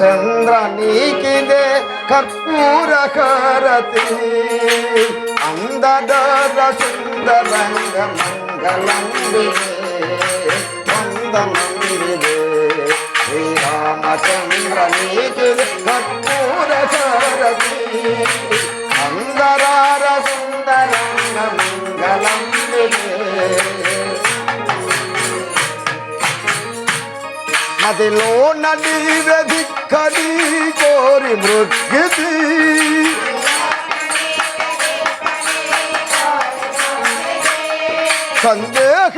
రామచంద్ర నీకిదే కర్పూర హారతి అందదర సుందరంగ మంగళంబిదే వందనంబిదే శ్రీరామచంద్ర నీకిదే కర్పూర హారతి বাঁধলো নারীরে ভিক্ষারি করি প্রকৃতি সন্দেহ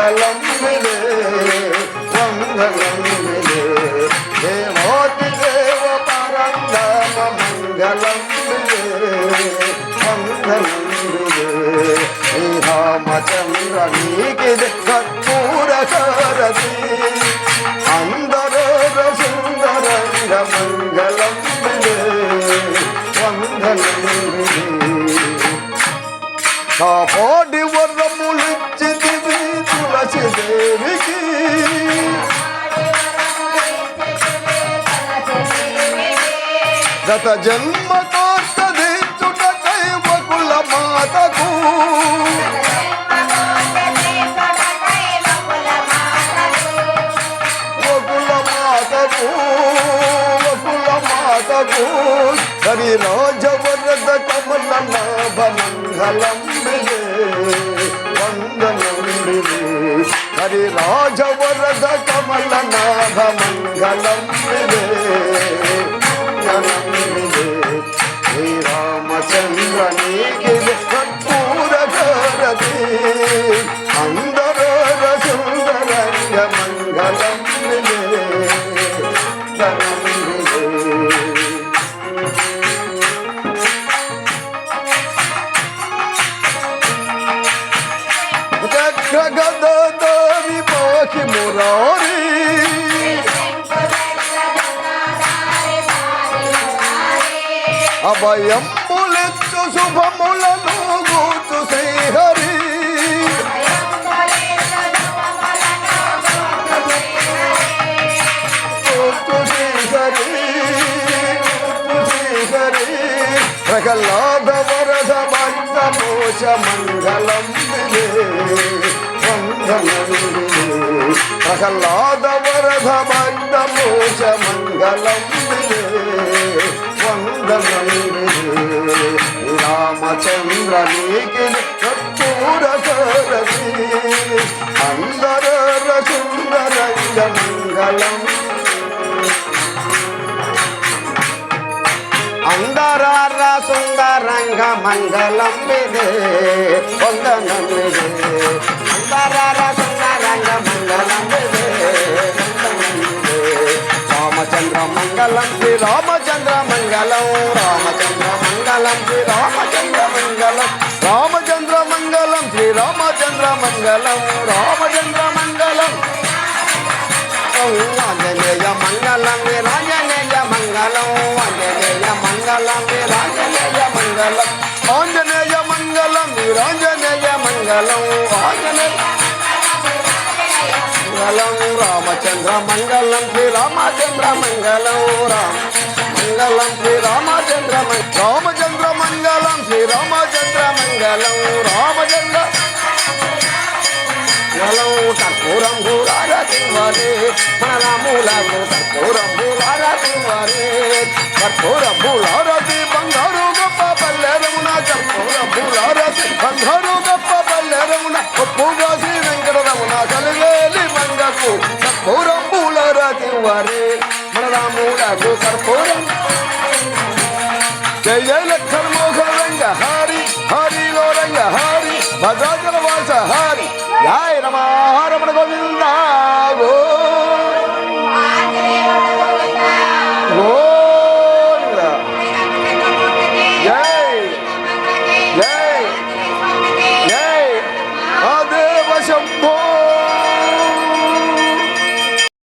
మంగళం విదే మంగళం విదే దేవోతి దేవ మంగళం మంగళం కర్పూర మంగళం మంగళం గత జన్మ కోర్తదించుట దైవకుల మాతకు వకుల మాతకు వకుల మాతకు హరి రాజవరద కమల నాభ మంగళం విజే వందనం హరి రాజవరద కమల నాభ గౌరీ. మురారి అభయంబులెత్తు శుభములను గూచు శ్రీహరి. గూతు ప్రహ్లాద వరద భక్త మోచ మంగళం ప్రహ్లాద వరద భక్త మోచ మంగళం విదే రామచంద్ర నీకి కర్పూర సారథి అందర సుందరంగ మంగళం అందరార సుందరంగ మంగళం విదే వందనం విదే అందరార సుందరంగ మంగళం. మంగళం శ్రీ రామచంద్ర మంగళం. రామచంద్ర మంగళం శ్రీ రామచంద్ర మంగళం. రామచంద్ర మంగళం శ్రీ రామచంద్ర మంగళం. రామచంద్ర మంగళం. ఆంజనేయ మంగళం రాజనేయ మంగళం. ఆంజనేయ మంగళం రాజనేయ మంగళం. ఆంజనేయ మంగళం వీరాంజనేయ మంగళం. ఆంజనేయ మంగళం రామచంద్ర మంగళం శ్రీ రామచంద్ర మంగళం రామ మంగళం శ్రీ రామచంద్ర రామచంద్ర మంగళం శ్రీ రామచంద్ర మంగళం రామచంద్ర మంగళం. కర్పూరం భూలారతి వరే మన రాములకు కర్పూరం భూలారతి వరే కర్పూరం భూలారతి వరే. మన రాముడకు కర్పూరం జయ జయ లక్షణ మోహరంగ హారి హరి హరిలో రంగ హారి. భద్రాచల వాస హారి. జయ